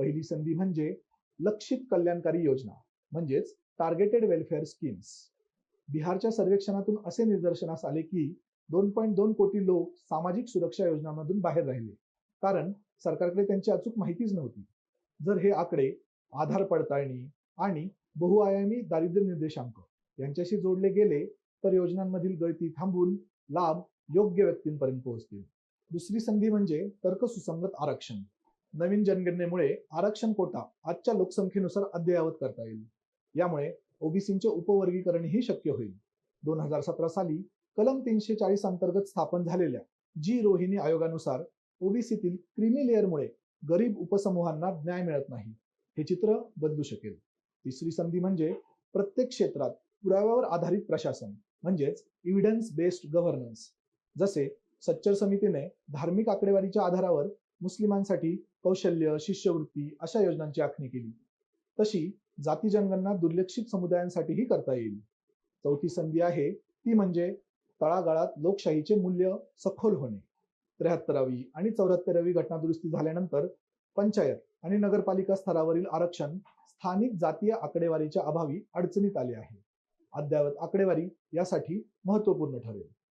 पहिली संधी म्हणजे लक्षित कल्याणकारी योजना म्हणजेच टार्गेटेड वेलफेअर स्कीम्स बिहारच्या सर्वेक्षणातून असे निदर्शनास आले की दोन पॉईंट दोन कोटी लोक सामाजिक सुरक्षा योजनांमधून बाहेर राहिले. कारण सरकारकडे त्यांची अचूक माहितीच नव्हती. जर हे आकडे आधार पडताळणी आणि बहुआयामी दारिद्र्य निर्देशांक यांच्याशी जोडले गेले तर योजनांमधील गळती थांबून लाभ योग्य व्यक्तींपर्यंत पोहोचतील. दुसरी संधी म्हणजे तर्कसुसंगत आरक्षण. नवीन जनगणनेमुळे आरक्षण कोटा आजच्या लोकसंख्येनुसार अद्ययावत करता येईल. यामुळे ओबीसींचे उपवर्गीकरणही शक्य होईल. दोन हजार सतरा साली कलम तीनशे चाळीस अंतर्गत स्थापन झालेल्या जी रोहिणी आयोगानुसार ओबीसीतील क्रिमी लेअरमुळे गरीब उपसमूहांना न्याय मिळत नाही हे चित्र बदलू शकेल. तिसरी संधी म्हणजे प्रत्येक क्षेत्रात पुराव्यावर आधारित प्रशासन म्हणजेच इव्हिडन्स बेस्ड गव्हर्नन्स जसे सच्चर समितीने धार्मिक आकडेवारीच्या आधारावर मुस्लिमांसाठी कौशल्य शिष्यवृत्ती अशा योजनांची आखणी केली. तशी जाती जनगणना दुर्लक्षित समुदायांसाठीही करता येईल. चौथी संधी आहे ती म्हणजे तळागाळात लोकशाहीचे मूल्य सखोल होणे. त्र्याहत्तरावी आणि चौऱ्याहत्तरावी घटनादुरुस्ती झाल्यानंतर पंचायत आणि नगरपालिका स्तरावरील आरक्षण स्थानिक जातीय आकडेवारीच्या अभावी अडचणीत आले आहे. अद्ययावत आकडेवारी यासाठी महत्त्वपूर्ण ठरेल.